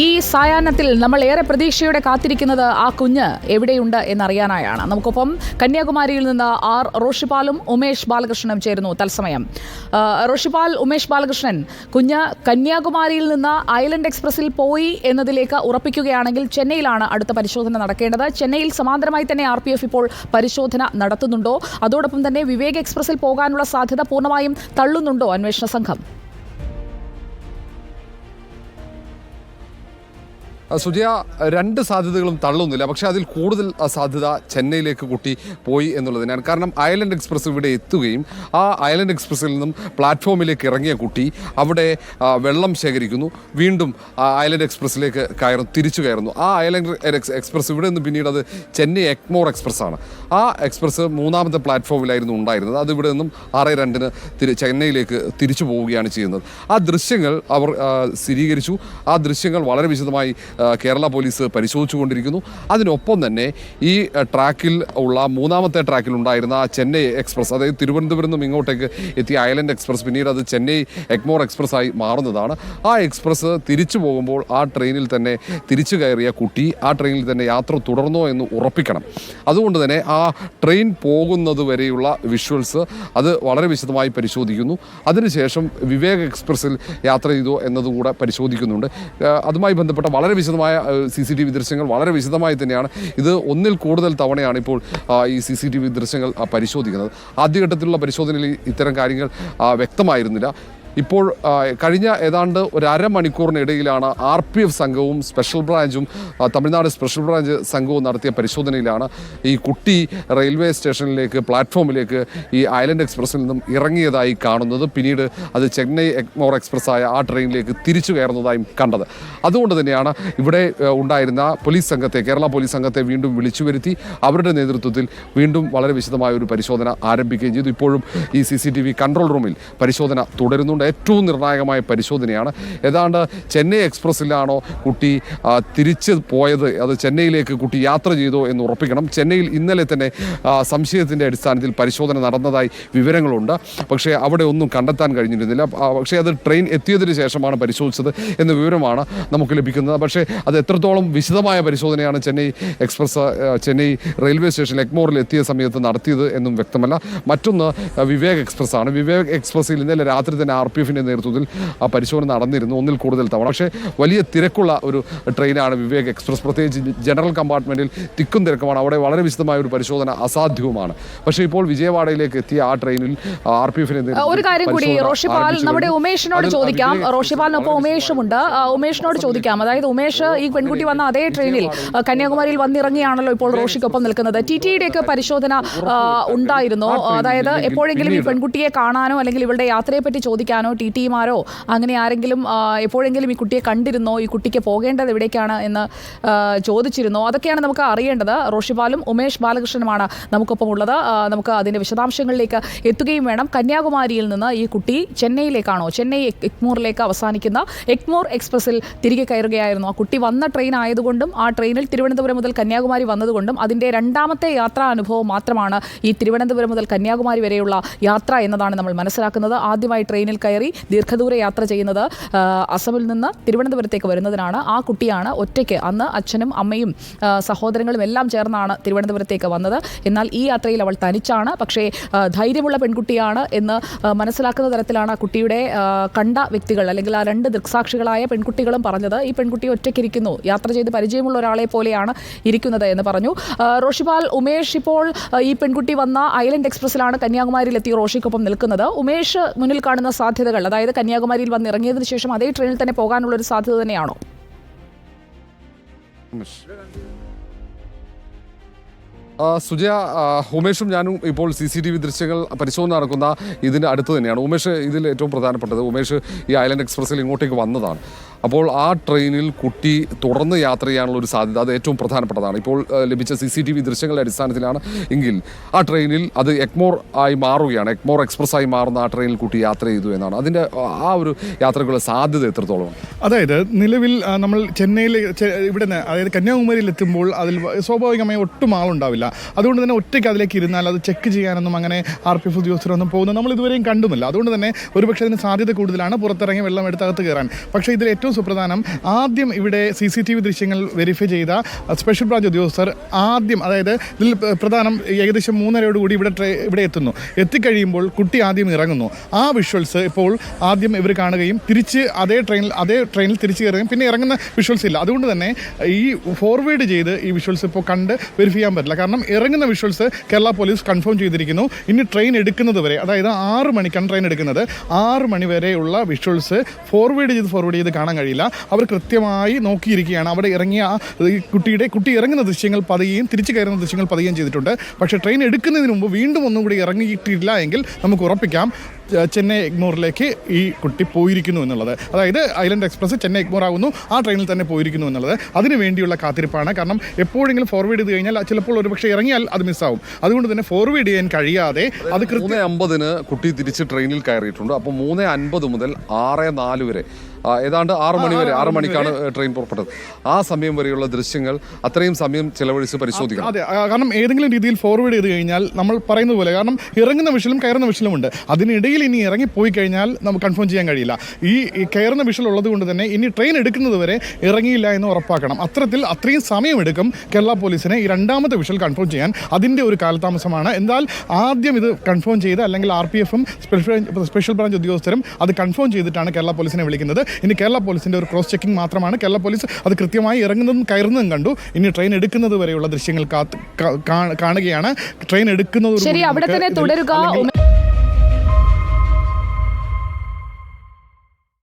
ഈ സായാഹ്നത്തിൽ നമ്മൾ ഏറെ പ്രതീക്ഷയോടെ കാത്തിരിക്കുന്നത് ആ കുഞ്ഞ് എവിടെയുണ്ട് എന്നറിയാനായാണ്. നമുക്കൊപ്പം കന്യാകുമാരിയിൽ നിന്ന് ആർ റോഷിപാലും ഉമേഷ് ബാലകൃഷ്ണനും ചേരുന്നു തത്സമയം. റോഷിപാൽ ഉമേഷ് ബാലകൃഷ്ണൻ കുഞ്ഞ് കന്യാകുമാരിയിൽ നിന്ന് ഐലൻഡ് എക്സ്പ്രസിൽ പോയി എന്നതിലേക്ക് ഉറപ്പിക്കുകയാണെങ്കിൽ ചെന്നൈയിലാണ് അടുത്ത പരിശോധന നടക്കേണ്ടത്. ചെന്നൈയിൽ സമാന്തരമായി തന്നെ ആർ ഇപ്പോൾ പരിശോധന നടത്തുന്നുണ്ടോ? അതോടൊപ്പം തന്നെ വിവേക് എക്സ്പ്രസിൽ പോകാനുള്ള സാധ്യത പൂർണമായും തള്ളുന്നുണ്ടോ അന്വേഷണ സംഘം? സുജയ രണ്ട് സാധ്യതകളും തള്ളുന്നില്ല. പക്ഷേ അതിൽ കൂടുതൽ സാധ്യത ചെന്നൈയിലേക്ക് കുട്ടി പോയി എന്നുള്ളതിനാണ്. കാരണം അയലൻഡ് എക്സ്പ്രസ് ഇവിടെ എത്തുകയും ആ അയലൻഡ് എക്സ്പ്രസ്സിൽ നിന്നും പ്ലാറ്റ്ഫോമിലേക്ക് ഇറങ്ങിയ കുട്ടി അവിടെ വെള്ളം ശേഖരിക്കുന്നു. വീണ്ടും അയലൻഡ് എക്സ്പ്രസ്സിലേക്ക് കയറും തിരിച്ചു കയറുന്നു. ആ അയലൻഡ് എക്സ് എക്സ്പ്രസ് ഇവിടെ നിന്ന് പിന്നീട് അത് ചെന്നൈ എക്മോർ എക്സ്പ്രസ് ആണ് ആ എക്സ്പ്രസ് മൂന്നാമത്തെ പ്ലാറ്റ്ഫോമിലായിരുന്നു ഉണ്ടായിരുന്നത്. അത് ഇവിടെ നിന്നും ആറ് രണ്ടിന് തിരി ചെന്നൈയിലേക്ക് തിരിച്ചു പോവുകയാണ് ചെയ്യുന്നത്. ആ ദൃശ്യങ്ങൾ അവർ സ്ഥിരീകരിച്ചു. ആ ദൃശ്യങ്ങൾ വളരെ വിശദമായി കേരള പോലീസ് പരിശോധിച്ചുകൊണ്ടിരിക്കുന്നു. അതിനൊപ്പം തന്നെ ഈ ട്രാക്കിൽ ഉള്ള മൂന്നാമത്തെ ട്രാക്കിൽ ഉണ്ടായിരുന്ന ചെന്നൈ എക്സ്പ്രസ് അതായത് തിരുവനന്തപുരം നിന്നും ഇങ്ങോട്ടേക്ക് എത്തിയ ഐലൻഡ് എക്സ്പ്രസ് പിന്നീട് അത് ചെന്നൈ എക്മോർ എക്സ്പ്രസ് ആയി മാറുന്നതാണ്. ആ എക്സ്പ്രസ് തിരിച്ചു പോകുമ്പോൾ ആ ട്രെയിനിൽ തന്നെ തിരിച്ചു കയറിയ കുട്ടി ആ ട്രെയിനിൽ തന്നെ യാത്ര തുടർന്നോ എന്ന് ഉറപ്പിക്കണം. അതുകൊണ്ട് തന്നെ ആ ട്രെയിൻ പോകുന്നത് വരെയുള്ള വിഷ്വൽസ് അത് വളരെ വിശദമായി പരിശോധിക്കുന്നു. അതിനുശേഷം വിവേക് എക്സ്പ്രസ്സിൽ യാത്ര ചെയ്തോ എന്നതുകൂടെ പരിശോധിക്കുന്നുണ്ട്. അതുമായി ബന്ധപ്പെട്ട വളരെ വിശദമായ സി സി ടി വി ദൃശ്യങ്ങൾ വളരെ വിശദമായി തന്നെയാണ്. ഇത് ഒന്നിൽ കൂടുതൽ തവണയാണ് ഇപ്പോൾ ഈ സി സി ടി വി ദൃശ്യങ്ങൾ പരിശോധിക്കുന്നത്. ആദ്യഘട്ടത്തിലുള്ള പരിശോധനയിൽ ഇത്തരം കാര്യങ്ങൾ വ്യക്തമായിരുന്നില്ല. ഇപ്പോൾ കഴിഞ്ഞ ഏതാണ്ട് ഒരു അരമണിക്കൂറിനിടയിലാണ് ആർ പി എഫ് സംഘവും സ്പെഷ്യൽ ബ്രാഞ്ചും തമിഴ്നാട് സ്പെഷ്യൽ ബ്രാഞ്ച് സംഘവും നടത്തിയ പരിശോധനയിലാണ് ഈ കുട്ടി റെയിൽവേ സ്റ്റേഷനിലേക്ക് പ്ലാറ്റ്ഫോമിലേക്ക് ഈ ഐലൻഡ് എക്സ്പ്രസ്സിൽ നിന്നും ഇറങ്ങിയതായി കാണുന്നത്. പിന്നീട് അത് ചെന്നൈ എക്മോർ എക്സ്പ്രസ് ആയ ആ ട്രെയിനിലേക്ക് തിരിച്ചു കയറുന്നതായും കണ്ടത്. അതുകൊണ്ട് തന്നെയാണ് ഇവിടെ ഉണ്ടായിരുന്ന പോലീസ് സംഘത്തെ കേരള പോലീസ് സംഘത്തെ വീണ്ടും വിളിച്ചു വരുത്തി അവരുടെ നേതൃത്വത്തിൽ വീണ്ടും വളരെ വിശദമായ ഒരു പരിശോധന ആരംഭിക്കുകയും ചെയ്തു. ഇപ്പോഴും ഈ സി കൺട്രോൾ റൂമിൽ പരിശോധന തുടരുന്നുണ്ട്. ഏറ്റവും നിർണായകമായ പരിശോധനയാണ്. ഏതാണ്ട് ചെന്നൈ എക്സ്പ്രസ്സിലാണോ കുട്ടി തിരിച്ച് പോയത്? അത് ചെന്നൈയിലേക്ക് കുട്ടി യാത്ര ചെയ്തോ എന്ന് ഉറപ്പിക്കണം. ചെന്നൈയിൽ ഇന്നലെ തന്നെ സംശയത്തിന്റെ അടിസ്ഥാനത്തിൽ പരിശോധന നടന്നതായി വിവരങ്ങളുണ്ട്. പക്ഷേ അവിടെ ഒന്നും കണ്ടെത്താൻ കഴിഞ്ഞിരുന്നില്ല. പക്ഷേ അത് ട്രെയിൻ എത്തിയതിന് ശേഷമാണ് പരിശോധിച്ചത് എന്ന വിവരമാണ് നമുക്ക് ലഭിക്കുന്നത്. പക്ഷേ അത് എത്രത്തോളം വിശദമായ പരിശോധനയാണ് Chennai express Chennai railway station എക്മോറിൽ എത്തിയ സമയത്ത് നടത്തിയത് എന്നും വ്യക്തമല്ല. മറ്റൊന്ന് വിവേക് എക്സ്പ്രസ് ആണ് വിവേക് എക്സ്പ്രസ്സിൽ ഇന്നലെ രാത്രി തന്നെ ആർ പി എഫിന്റെ നേതൃത്വത്തിൽ ആ പരിശോധന നടന്നിരുന്നു. ഒന്നിൽ കൂടുതൽ തവണ. പക്ഷേ വലിയ തിരക്കുള്ള ഒരു ട്രെയിനാണ് വിവേക് എക്സ്പ്രസ്. പ്രത്യേകിച്ച് ജനറൽ കമ്പാർട്ട്മെന്റിൽ തിക്കും തിരക്കുമാണ്. അവിടെ വളരെ വിശദമായ ഒരു പരിശോധന അസാധ്യവുമാണ്. പക്ഷേ ഇപ്പോൾ വിജയവാഡയിലേക്ക് എത്തിയ ആ ട്രെയിനിൽ ആർ പി എഫിന്റെ ഒരു കാര്യം കൂടി റോഷിപാൽ നമ്മുടെ ഉമേഷിനോട് ചോദിക്കാം. റോഷിപാലിനൊപ്പം ഉമേഷുമുണ്ട്. ഉമേഷിനോട് ചോദിക്കാം. അതായത് ഉമേഷ് ഈ പെൺകുട്ടി വന്ന അതേ ട്രെയിനിൽ കന്യാകുമാരിയിൽ വന്നിറങ്ങിയാണല്ലോ ഇപ്പോൾ റോഷിക്കൊപ്പം നിൽക്കുന്നത്. ടി ടിയുടെ ഒക്കെ പരിശോധന ഉണ്ടായിരുന്നു. ഉണ്ടായിരുന്നോ അതായത് എപ്പോഴെങ്കിലും ഈ പെൺകുട്ടിയെ കാണാനോ അല്ലെങ്കിൽ ഇവളുടെ യാത്രയെ പറ്റി ചോദിക്കാനോ ടി ടിമാരോ അങ്ങനെ ആരെങ്കിലും എപ്പോഴെങ്കിലും ഈ കുട്ടിയെ കണ്ടിരുന്നോ? ഈ കുട്ടിക്ക് പോകേണ്ടത് എവിടേക്കാണ് എന്ന് ചോദിച്ചിരുന്നോ? അതൊക്കെയാണ് നമുക്ക് അറിയേണ്ടത്. റോഷിപാലും ഉമേഷ് ബാലകൃഷ്ണനുമാണ് നമുക്കൊപ്പം ഉള്ളത്. നമുക്ക് അതിന്റെ വിശദാംശങ്ങളിലേക്ക് എത്തുകയും വേണം. കന്യാകുമാരിയിൽ നിന്ന് ഈ കുട്ടി ചെന്നൈയിലേക്കാണോ? ചെന്നൈ എക്മൂറിലേക്ക് അവസാനിക്കുന്ന എക്മൂർ എക്സ്പ്രസിൽ തിരികെ കയറുകയായിരുന്നു. ആ കുട്ടി വന്ന ട്രെയിൻ ആയതുകൊണ്ടും ആ ട്രെയിനിൽ തിരുവനന്തപുരം മുതൽ കന്യാകുമാരി വന്നതുകൊണ്ടും അതിന്റെ രണ്ടാമത്തെ യാത്രാ അനുഭവം മാത്രമാണ് ഈ തിരുവനന്തപുരം മുതൽ കന്യാകുമാരി വരെയുള്ള യാത്ര എന്നതാണ് നമ്മൾ മനസ്സിലാക്കുന്നത്. ആദ്യമായി ട്രെയിനിൽ കയറി ദീർഘദൂര യാത്ര ചെയ്യുന്നത് അസമിൽ നിന്ന് തിരുവനന്തപുരത്തേക്ക് വരുന്നതിനാണ്. ആ കുട്ടിയാണ് ഒറ്റയ്ക്ക് അന്ന് അച്ഛനും അമ്മയും സഹോദരങ്ങളും എല്ലാം ചേർന്നാണ് തിരുവനന്തപുരത്തേക്ക് വന്നത്. എന്നാൽ ഈ യാത്രയിൽ അവൾ തനിച്ചാണ്. പക്ഷേ ധൈര്യമുള്ള പെൺകുട്ടിയാണ് എന്ന് മനസ്സിലാക്കുന്ന തരത്തിലാണ് ആ കുട്ടിയുടെ കണ്ട വ്യക്തികൾ അല്ലെങ്കിൽ ആ രണ്ട് ദൃക്സാക്ഷികളായ പെൺകുട്ടികളും പറഞ്ഞത്. ഈ പെൺകുട്ടി ഒറ്റയ്ക്കിരിക്കുന്നു. യാത്ര ചെയ്ത് പരിചയമുള്ള ഒരാളെ പോലെയാണ് ഇരിക്കുന്നത് എന്ന് പറഞ്ഞു. റോഷിപാൽ ഉമേഷ് ഇപ്പോൾ ഈ പെൺകുട്ടി വന്ന ഐലൻഡ് എക്സ്പ്രസ്സിലാണ് കന്യാകുമാരിയിൽ എത്തി റോഷിക്കൊപ്പം നിൽക്കുന്നത്. ഉമേഷ് മുന്നിൽ കാണുന്ന സാധ്യതകൾ. അതായത് കന്യാകുമാരിയിൽ വന്ന് ഇറങ്ങിയതിനു ശേഷം അതേ ട്രെയിനിൽ തന്നെ പോകാനുള്ള ഒരു സാധ്യത തന്നെയാണോ? സുജയ ഉമേഷും ഞാനും ഇപ്പോൾ സി സി ടി വി ദൃശ്യങ്ങൾ പരിശോധന നടക്കുന്ന ഇതിന് അടുത്ത് തന്നെയാണ്. ഉമേഷ് ഇതിൽ ഏറ്റവും പ്രധാനപ്പെട്ടത്. ഉമേഷ് ഈ ഐലൻഡ് എക്സ്പ്രസ്സിൽ ഇങ്ങോട്ടേക്ക് വന്നതാണ്. അപ്പോൾ ആ ട്രെയിനിൽ കുട്ടി തുടർന്ന് യാത്ര ചെയ്യാനുള്ള ഒരു സാധ്യത അത് ഏറ്റവും പ്രധാനപ്പെട്ടതാണ്. ഇപ്പോൾ ലഭിച്ച സി സി ടി വി ദൃശ്യങ്ങളുടെ അടിസ്ഥാനത്തിലാണ് എങ്കിൽ ആ ട്രെയിനിൽ അത് എക്മോർ ആയി മാറുകയാണ്. എക്മോർ എക്സ്പ്രസ് ആയി മാറുന്ന ആ ട്രെയിനിൽ കുട്ടി യാത്ര ചെയ്തു എന്നാണ്. അതിന്റെ ആ ഒരു യാത്രയ്ക്കുള്ള സാധ്യത എത്രത്തോളം? അതായത് നിലവിൽ നമ്മൾ ചെന്നൈയിൽ ഇവിടെ അതായത് കന്യാകുമാരിയിൽ എത്തുമ്പോൾ അതിൽ സ്വാഭാവികമായി ഒട്ടും ആളുണ്ടാവില്ല. പറ്റില്ല അതുകൊണ്ട് തന്നെ ഒറ്റയ്ക്ക് അതിലേക്ക് ഇരുന്നാൽ അത് ചെക്ക് ചെയ്യാനൊന്നും അങ്ങനെ ആർ പി എഫ് ഉദ്യോഗസ്ഥരൊന്നും പോകുന്നത് നമ്മൾ ഇതുവരെയും കണ്ടുമില്ല അതുകൊണ്ട് തന്നെ ഒരുപക്ഷെ അതിന് സാധ്യത കൂടുതലാണ് പുറത്തിറങ്ങി വെള്ളം എടുത്തകത്ത് കയറാൻ. പക്ഷേ ഇതിൽ ഏറ്റവും സുപ്രധാനം ആദ്യം ഇവിടെ സി സി ടി വി ദൃശ്യങ്ങൾ വെരിഫൈ ചെയ്ത സ്പെഷ്യൽ ബ്രാഞ്ച് ഉദ്യോഗസ്ഥർ ആദ്യം അതായത് ഇതിൽ പ്രധാനം ഏകദേശം മൂന്നരയോടുകൂടി ഇവിടെ ട്രെ- ഇവിടെ എത്തുന്നു. എത്തിക്കഴിയുമ്പോൾ കുട്ടി ആദ്യം ഇറങ്ങുന്നു. ആ വിഷ്വൽസ് ഇപ്പോൾ ആദ്യം ഇവർ കാണുകയും തിരിച്ച് അതേ ട്രെയിനിൽ അതേ ട്രെയിനിൽ തിരിച്ച് കയറുകയും പിന്നെ ഇറങ്ങുന്ന വിഷ്വൽസ് ഇല്ല. അതുകൊണ്ട് തന്നെ ഈ ഫോർവേഡ് ചെയ്ത് ഈ വിഷ്വൽസ് ഇപ്പോൾ കണ്ട് വെരിഫൈ ചെയ്യാൻ പറ്റില്ല. കാരണം ഇറങ്ങുന്ന വിഷ്വൽസ് കേരള പോലീസ് കൺഫേം ചെയ്തിരിക്കുന്നു. ഇനി ട്രെയിൻ എടുക്കുന്നത് വരെ അതായത് ആറ് മണിക്കാണ് ട്രെയിൻ എടുക്കുന്നത്. ആറ് മണി വരെയുള്ള വിഷ്വൽസ് ഫോർവേഡ് ചെയ്ത് ഫോർവേഡ് ചെയ്ത് കാണാൻ കഴിയില്ല. അവർ കൃത്യമായി നോക്കിയിരിക്കുകയാണ്. അവിടെ ഇറങ്ങിയ കുട്ടിയുടെ കുട്ടി ഇറങ്ങുന്ന ദൃശ്യങ്ങൾ പതിയും തിരിച്ചു കയറുന്ന ദൃശ്യങ്ങൾ പതിയും ചെയ്തിട്ടുണ്ട്. പക്ഷേ ട്രെയിൻ എടുക്കുന്നതിന് മുമ്പ് വീണ്ടും ഒന്നും കൂടി ഇറങ്ങിയിട്ടില്ല എങ്കിൽ നമുക്ക് ഉറപ്പിക്കാം. ചെന്നൈ എഗ്മോറിലേക്ക് ഈ കുട്ടി പോയിരിക്കുന്നു എന്നുള്ളത്. അതായത് ഐലൻഡ് എക്സ്പ്രസ് ചെന്നൈ എഗ്മോർ ആകുന്നു ആ ട്രെയിനിൽ തന്നെ പോയിരിക്കുന്നു എന്നുള്ളത്. അതിന് വേണ്ടിയുള്ള കാത്തിരിപ്പാണ്. കാരണം എപ്പോഴെങ്കിലും ഫോർവേഡ് ചെയ്ത് കഴിഞ്ഞാൽ ചിലപ്പോൾ ഒരുപക്ഷെ ഇറങ്ങിയാൽ അത് മിസ്സാവും അതുകൊണ്ട് തന്നെ ഫോർവേഡ് ചെയ്യാൻ കഴിയാതെ അത് കൃത്യം മൂന്ന് അമ്പതിന് കുട്ടി തിരിച്ച് ട്രെയിനിൽ കയറിയിട്ടുണ്ട്. അപ്പോൾ മൂന്ന് അൻപത് മുതൽ ആറ് നാല് വരെ ഏതാണ്ട് ആറ് മണി വരെ ആറ് മണിക്കാണ് ട്രെയിൻ പുറപ്പെട്ടത്. ആ സമയം വരെയുള്ള ദൃശ്യങ്ങൾ അത്രയും സമയം ചെലവഴിച്ച് പരിശോധിക്കണം. അതെ കാരണം ഏതെങ്കിലും രീതിയിൽ ഫോർവേഡ് ചെയ്ത് കഴിഞ്ഞാൽ നമ്മൾ പറയുന്നത് പോലെ കാരണം ഇറങ്ങുന്ന വിഷലും കയറുന്ന വിഷലും ഉണ്ട്. അതിനിടയിൽ ഇനി ഇറങ്ങി പോയി കഴിഞ്ഞാൽ നമുക്ക് കൺഫേം ചെയ്യാൻ കഴിയില്ല. ഈ ഈ കയറുന്ന വിഷൽ ഉള്ളത് കൊണ്ട് തന്നെ ഇനി ട്രെയിൻ എടുക്കുന്നത് വരെ ഇറങ്ങിയില്ല എന്ന് ഉറപ്പാക്കണം. അത്തരത്തിൽ അത്രയും സമയമെടുക്കും കേരള പോലീസിനെ ഈ രണ്ടാമത്തെ വിഷൽ കൺഫേം ചെയ്യാൻ. അതിന്റെ ഒരു കാലതാമസമാണ്. എന്നാൽ ആദ്യം ഇത് കൺഫേം ചെയ്ത് അല്ലെങ്കിൽ ആർ പി എഫും സ്പെഷ്യൽ സ്പെഷ്യൽ ബ്രാഞ്ച് ഉദ്യോഗസ്ഥരും അത് കൺഫേം ചെയ്തിട്ടാണ് കേരള പോലീസിനെ വിളിക്കുന്നത്. ഇനി കേരള പോലീസിന്റെ ഒരു ക്രോസ് ചെക്കിംഗ് മാത്രമാണ്. കേരള പോലീസ് അത് കൃത്യമായി ഇറങ്ങുന്നതും കയറുന്നതും കണ്ടു. ഇനി ട്രെയിൻ എടുക്കുന്നത് വരെയുള്ള ദൃശ്യങ്ങൾ കാണുകയാണ്. ട്രെയിൻ എടുക്കുന്നത് ശരി അവിടെ തന്നെ തുടരുക.